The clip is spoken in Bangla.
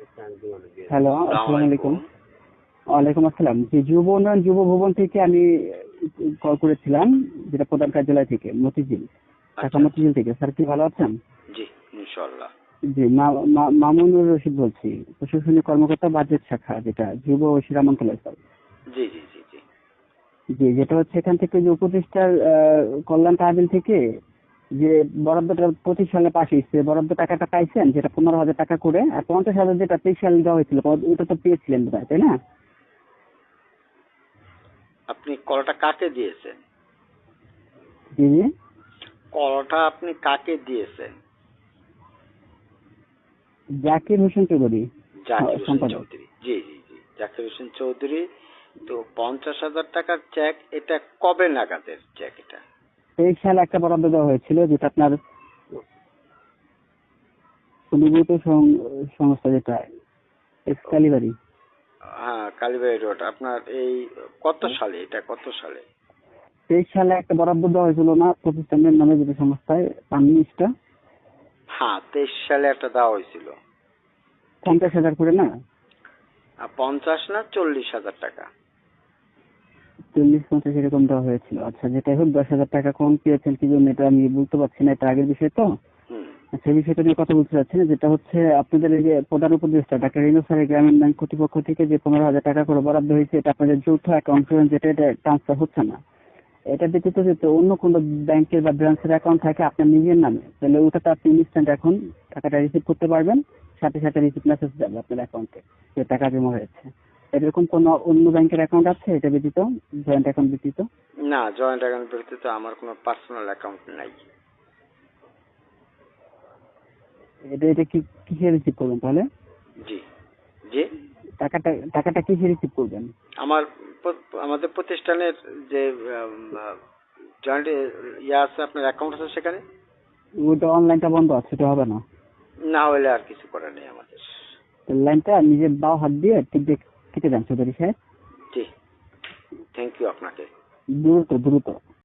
হ্যালো আসসালামু আলাইকুম ওয়ালাইকুম আসসালাম জি যুব উন্নয়ন যুব ভবন থেকে আমি কল করেছিলাম যেটা প্রধান কার্যালয় থেকে মতিঝিল ঢাকা মতিঝিল থেকে স্যার কি ভালো আছেন জি ইনশাল্লাহ জি মামুনুর রশিদ বলছি প্রশাসনিক কর্মকর্তা বাজেট শাখা যেটা যুব ও শ্রী মন্ত্রণালয় স্যার জি জি জি জি যেটা হচ্ছে এখান থেকে যে উপদেষ্টার কল্যাণ তহবিল থেকে যে বরাদ্দটা পঁচিশ সালে পাশ হয়েছে বরাদ্দ টাকাটা পাইছেন যেটা পনেরো হাজার টাকা করে আর পঞ্চাশ হাজার যেটা তেইশ সালে দেওয়া হয়েছিল ওটা তো পেয়েছিলেন বোধ তাই না? আপনি কলটা কাকে দিয়েছেন? জি জি। কলটা আপনি কাকে দিয়েছেন? জাকির হোসেন চৌধুরী জাকির হোসেন চৌধুরী। জি জি জি। জাকির হোসেন চৌধুরী তো পঞ্চাশ হাজার টাকার চেক এটা কবে নাগাদের চেক সালে একটা বরাদ্দ দেওয়া হয়েছিল যেটা আপনার অনুভূত সংস্থা যেটা এক্সকালিবারি হ্যাঁ কালীবাড়ি রোড। আপনার এই কত সালে? এটা কত সালে? তেইশ সালে একটা বরাদ্দ দেওয়া হয়েছিল না প্রতিষ্ঠানের নামে যেটা সংস্থায় হ্যাঁ তেইশ সালে একটা দেওয়া হয়েছিল। পঞ্চাশ হাজার করে না? পঞ্চাশ না চল্লিশ হাজার টাকা? চল্লিশ পঞ্চাশ এরকম দেওয়া হয়েছিল। আচ্ছা যেটাই হোক দশ হাজার টাকা কম পেয়েছেন কি জন্য? এটা আমি বলতে পারছি না এটা আগের বিষয় তো। সেই বিষয়টা নিয়ে কথা বলতে চাচ্ছি না যেটা হচ্ছে আপনাদের এই যে প্রধান উপদেষ্টা ডাক্তার রিনু স্যারের গ্রামীণ ব্যাংক কর্তৃপক্ষ থেকে যে পনেরো হাজার টাকা করে বরাদ্দ হয়েছে এটা আপনাদের যৌথ অ্যাকাউন্ট যেটা এটা ট্রান্সফার হচ্ছে না। এটা ব্যতীত যদি অন্য কোনো ব্যাংকের বা ব্রাঞ্চের অ্যাকাউন্ট থাকে আপনার নিজের নামে তাহলে ওটাতে আপনি ইনস্ট্যান্ট এখন টাকাটা রিসিভ করতে পারবেন সাথে সাথে রিসিভ মেসেজ যাবে আপনার অ্যাকাউন্টে যে টাকা জমা হয়েছে। এরকম কোনো অন্য ব্যাংকের অ্যাকাউন্ট আছে? এটা ব্যতীত জয়েন্ট অ্যাকাউন্ট ব্যতীত? না জয়েন্ট অ্যাকাউন্ট ব্যতীত আমার কোনো পার্সোনাল অ্যাকাউন্ট নাই। এটা এটা কি কিসে রিসিভ করবেন তাহলে? জি। জি? টাকাটা টাকাটা কিসে রিসিভ করবেন? আমার আমাদের প্রতিষ্ঠানের যে জয়েন্ট ইয়ে আছে আপনার অ্যাকাউন্ট আছে সেখানে? ওটা অনলাইনটা বন্ধ আছে এটা হবে না? না হলে আর কিছু করার নেই আমাদের। লাইনটা নিজের বাও হাত দিয়ে টিপ দিয়ে কেটে জানতে চৌধুরী সাহেব। জি। থ্যাংক ইউ আপনাকে। দ্রুত দ্রুত।